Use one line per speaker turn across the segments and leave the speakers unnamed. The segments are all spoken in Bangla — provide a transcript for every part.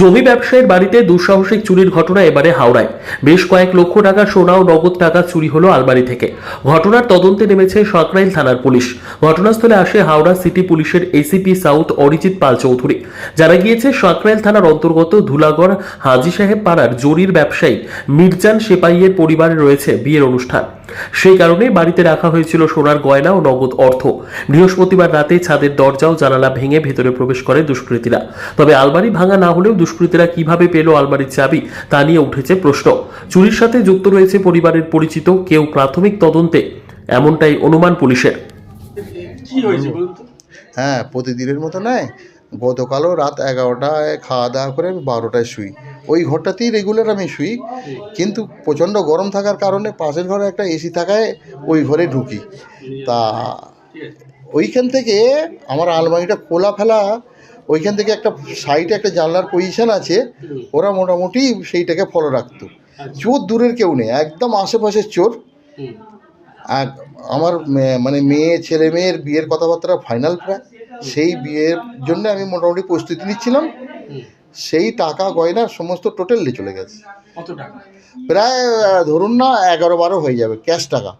জমি ব্যবসায়ীর বাড়িতে দুঃসাহসিক চুরির ঘটনা এবারে হাওড়ায়। বেশ কয়েক লক্ষ টাকা সোনা ও নগদ টাকা চুরি হলো আলমারি থেকে। ঘটনার তদন্তে নেমেছে সাকরাইল থানার পুলিশ। ঘটনাস্থলে আসে হাওড়া সিটি পুলিশের এসিপি সাউথ অরিজিৎ পাল চৌধুরী। জানা গিয়েছে, সাকরাইল থানার অন্তর্গত ধুলাগড় হাজি সাহেব পাড়ার জরির ব্যবসায়ী মির্জান সেপাইয়ের পরিবারে রয়েছে বিয়ের অনুষ্ঠান। সেই কারণে বাড়িতে রাখা হয়েছিল সোনার গয়না ও নগদ অর্থ। বৃহস্পতিবার রাতে ছাদের দরজা ও জানালা ভেঙে ভেতরে প্রবেশ করে দুষ্কৃতীরা। তবে আলমারি ভাঙা না হলেও দুষ্কৃতীরা কীভাবে পেল আলমারির চাবি তা নিয়ে উঠেছে প্রশ্ন। চুরির সাথে যুক্ত রয়েছে পরিবারের পরিচিত কেউ প্রাথমিক তদন্তে এমনটাই অনুমান পুলিশের।
কি হয়েছে বলুন
হ্যাঁ প্রতিদিনের মতো নয় গতকালও রাত এগারোটায় খাওয়া দাওয়া করে আমি বারোটায় শুই। ওই ঘরটাতেই রেগুলার আমি শুই কিন্তু প্রচণ্ড গরম থাকার কারণে পাশের ঘরে একটা এসি থাকায় ওই ঘরে ঢুকি। তা ওইখান থেকে আমার আলমারিটা খোলা ফেলা ওইখান থেকে একটা সাইডে একটা জানলার পজিশন আছে ওরা মোটামুটি সেইটাকে ফলো রাখতো। চোর দূরের কেউ নেই একদম আশেপাশের চোর। আর আমার মানে মেয়ে ছেলে মেয়ের বিয়ের কথাবার্তা ফাইনাল প্রায়। সেই বিয়ের জন্য আমি মোটামুটি প্রস্তুতি নিচ্ছিলাম। সেই টাকা গয়না সমস্ত টোটালি চলে গেছে। প্রায় ধরুন না এগারো বারো হয়ে যাবে ক্যাশ টাকা।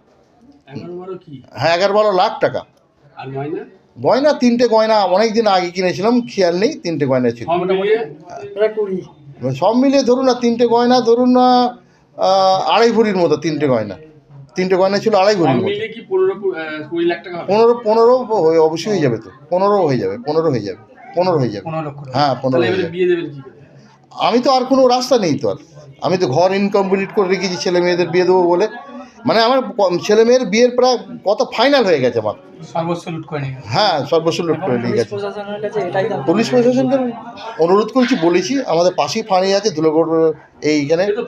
হ্যাঁ এগারো বারো লাখ টাকা।
আর
গয়না তিনটে গয়না অনেক দিন আগে কিনেছিলাম খেয়াল নেই তিনটে গয়না ছিল।
সব মিলিয়ে?
ধরুন না তিনটে গয়না ধরুন না আড়াই ভরির মতো তিনটে গয়না। তিনটে গয়না ছিল আড়াই ভরির মতো।
পনেরো কু- আহ, কুড়ি লাখ টাকা হবে?
পনেরো হয়ে- অবশ্যই হয়ে যাবে তো। পনেরো হয়ে যাবে পনেরো হয়ে যাবে পনেরো হয়ে যাবে। হ্যাঁ পনেরো হয়ে যাবে। আমি তো আর কোনো রাস্তা নেই তো আর। আমি তো ঘর ইনকমপ্লিট করে রেখেছি ছেলে মেয়েদের বিয়ে দেবো বলে। মানে আমার ছেলে মেয়ের বিয়ের প্রায় কত ফাইনাল হয়ে গেছে আমার। হ্যাঁ সর্বস্ব লুট করে নিয়ে গেছে। পুলিশ প্রশাসনকে অনুরোধ করছি বলেছি আমাদের পাশেই ফাঁড়ি আছে ধুলোগড় এইখানে
তো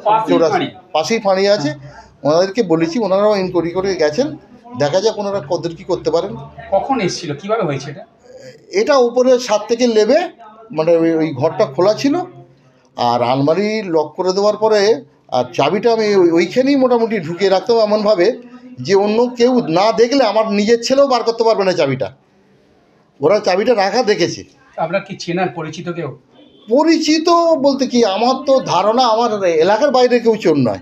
পাশেই ফাঁড়ি।
আছে। ওনাদেরকে বলেছি ওনারাও ইনকোয়ারি করে গেছেন। দেখা যাক ওনারা কদের কী করতে পারেন।
কখন এসেছিল? কীভাবে হয়েছে এটা?
এটা উপরে সাত থেকে লেবে মানে ওই ওই ঘরটা খোলা ছিল। আর আলমারি লক করে দেওয়ার পরে আর চাবিটা আমি ওই- ওইখানেই মোটামুটি ঢুকিয়ে রাখতাম এমনভাবে যে অন্য কেউ না দেখলে আমার নিজের ছেলেও বার করতে পারবে না চাবিটা। ওরা চাবিটা রাখা দেখেছে।
আপনার কি চেনার পরিচিত কেউ?
পরিচিত বলতে কি আমার তো ধারণা আমার এলাকার বাইরে কেউ চোর নয়।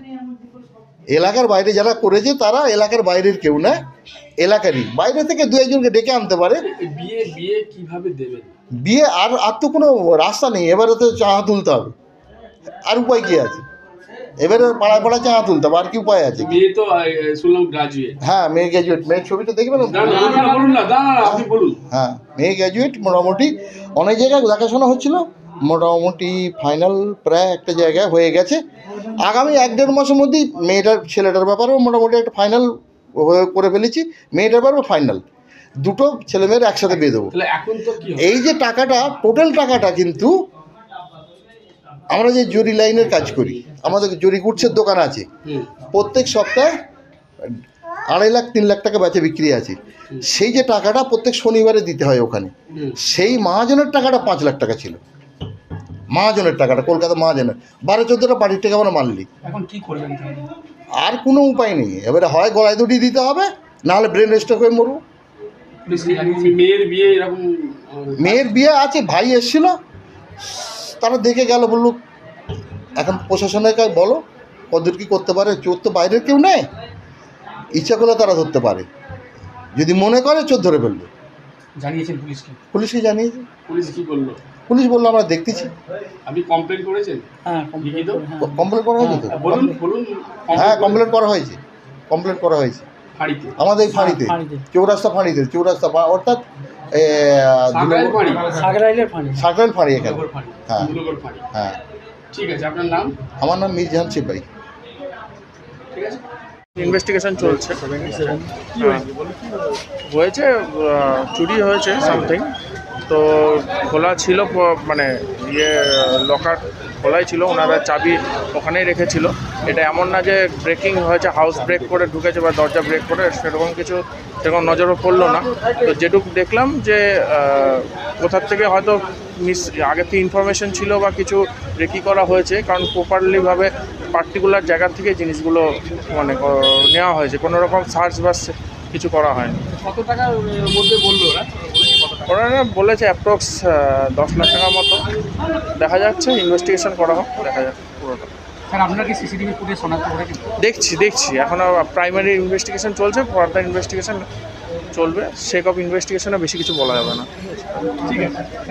এলাকার বাইরে যারা করেছে তারা এলাকার বাইরের কেউ না এলাকারই। বাইরে থেকে দু একজনকে ডেকে আনতে পারে।
বিয়ে বিয়ে কীভাবে দেবেন?
বিয়ে আর আর তো কোনো রাস্তা নেই এবারে তো চাঁদা তুলতে হবে। আর উপায় কি আছে? এবারে পাড়ায় পাড়ায় চাঁদা তুলতে হবে আর কি উপায় আছে?
বিয়ে তো শুনলাম গ্রাজুয়েট
হ্যাঁ মেয়ে গ্র্যাজুয়েট মেয়ের ছবিটা দেখবেন? হ্যাঁ মেয়ে গ্র্যাজুয়েট মোটামুটি অনেক জায়গায় দেখাশোনা হচ্ছিল মোটামুটি ফাইনাল প্রায় একটা জায়গায় হয়ে গেছে। আগামী এক দেড় মাসের মধ্যেই মেয়েটার ছেলেটার ব্যাপারেও মোটামুটি একটা ফাইনাল করে ফেলেছি মেয়েটার ব্যাপারে ফাইনাল দুটো ছেলেমেয়ের একসাথে বিয়ে দেবো? এই যে টাকাটা টোটাল টাকাটা কিন্তু আমরা যে জরি লাইনের কাজ করি আমাদের জরি গুডসের দোকান আছে। প্রত্যেক সপ্তাহে আড়াই লাখ তিন লাখ টাকা বেচে বিক্রি আছে। সেই যে টাকাটা প্রত্যেক শনিবারে দিতে হয় ওখানে। সেই মহাজনের টাকাটা পাঁচ লাখ টাকা ছিল। মহাজনের টাকাটা কলকাতা মহাজনের। বারো চোদ্দোটা বাড়ির টাকা আমরা মারলি
এখন কি করবেন
আর কোনো উপায় নেই। এবারে হয় গলায় দুটি দিতে হবে নাহলে ব্রেন স্ট্রোক হয়ে মরবো।
মেয়ের বিয়ে এরকম
মেয়ের বিয়ে আছে ভাই এসেছিল। তারা দেখে গেল বলল এখন প্রশাসনের কাছে বলো কদের কি করতে পারে? চোর তো বাইরের কেউ নেই। ইচ্ছা করলে তারা ধরতে পারে। যদি মনে করে চোর ধরে ফেলবে।
জানিয়েছেন পুলিশকে
পুলিশকে জানিয়েছে।
পুলিশ কি বলল?
পুলিশ বলল আমরা দেখতেছি।
আপনি কমপ্লেন করেছেন?
হ্যাঁ? করে, হ্যাঁ।
কমপ্লেন করা হয়েছে তো?
বলুন বলুন
হ্যাঁ কমপ্লেন করা হয়েছে। কমপ্লেন করা হয়েছে। আমাদের এই ফাঁড়িতে।
ফাঁড়িতে।
চৌরাস্তা ফাঁড়িতে চৌরাস্তা অর্থাৎ
সাকরাইল ফাঁড়ি?
এখানে। হ্যাঁ। হ্যাঁ।
ঠিক আছে আপনার নাম?
আমার নাম মিরজাহান সিপাই।
ঠিক আছে।
ইনভেস্টিগেশন চলছে।
হয়েছে?
আহ, চুরি হয়েছে সামথিং তো খোলা ছিল মানে ইয়ে লকার খোলাই ছিল, ওনারা চাবি ওখানেই রেখেছিল। এটা এমন না যে ব্রেকিং হয়েছে হাউস ব্রেক করে ঢুকেছে বা দরজা ব্রেক করে, সেরকম কিছু সেরকম নজরও পড়ল না। তো যেটুকু দেখলাম যে কোথার থেকে হয়তো মিস আগে থেকে ইনফরমেশন ছিল বা কিছু রেকি করা হয়েছে, কারণ প্রপারলিভাবে পার্টিকুলার জায়গা থেকে জিনিসগুলো মানে নেওয়া হয়েছে। কোনো রকম সার্চ বা কিছু করা হয়নি।
কত টাকার মধ্যে বলল
ওনারা বলেছে অ্যাপ্রক্স দশ লাখ টাকার মতো। দেখা যাচ্ছে ইনভেস্টিগেশন করা হোক দেখা যাক পুরোটা। দেখছি দেখছি। এখনও প্রাইমারি ইনভেস্টিগেশন চলছে ফার্দার ইনভেস্টিগেশন চলবে। সেক অফ ইনভেস্টিগেশনে বেশি কিছু বলা যাবে না।
ঠিক আছে।